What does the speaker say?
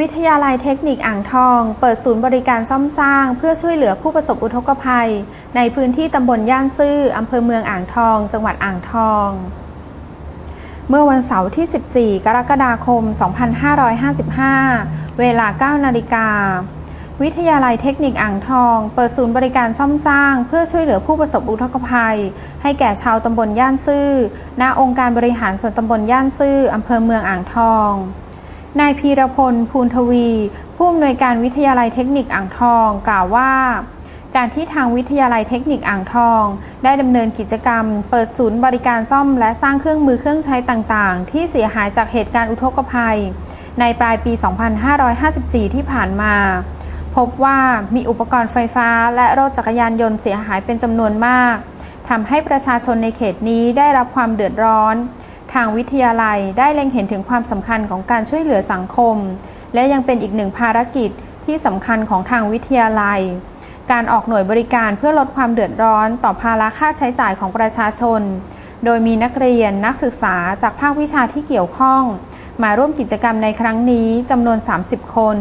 วิทยาลัยเทคนิคอ่างทอง เปิดศูนย์บริการซ่อมสร้าง เพื่อช่วยเหลือผู้ประสบอุทกภัย ในพื้นที่ตำบลย่านซื่ออำเภอเมืองอ่างทอง จังหวัดอ่างทอง เมื่อวันเสาร์ที่ 14 กรกฎาคม 2555 เวลา 9 นาฬิกาวิทยาลัยเทคนิคอ่างทอง เปิดศูนย์บริการซ่อมสร้าง เพื่อช่วยเหลือผู้ประสบอุทกภัย ให้แก่ชาวตำบลย่านซื่อณองค์การบริหารส่วนตำบลย่านซื่ออำเภอเมืองอ่างทอง นายพีรพล ภูลทวี ผู้อำนวยการวิทยาลัยเทคนิคอ่างทอง กล่าวว่า การที่ทางวิทยาลัยเทคนิคอ่างทอง ได้ดำเนินกิจกรรม เปิดศูนย์บริการซ่อมและสร้างเครื่องมือเครื่องใช้ต่างๆ ที่เสียหายจากเหตุการณ์อุทกภัย ในปลายปี 2554 ที่ผ่านมา พบว่ามีอุปกรณ์ไฟฟ้าและรถจักรยานยนต์เสียหายเป็นจำนวนมากทำให้ประชาชนในเขตนี้ได้รับความเดือดร้อน ทางวิทยาลัยได้เล็งเห็นถึงความสำคัญของการช่วยเหลือสังคม และยังเป็นอีกหนึ่งภารกิจที่สำคัญของทางวิทยาลัย การออกหน่วยบริการเพื่อลดความเดือดร้อนต่อภาระค่าใช้จ่ายของประชาชน โดยมีนักเรียนนักศึกษาจากภาควิชาที่เกี่ยวข้อง มาร่วมกิจกรรมในครั้งนี้จำนวน 30 คน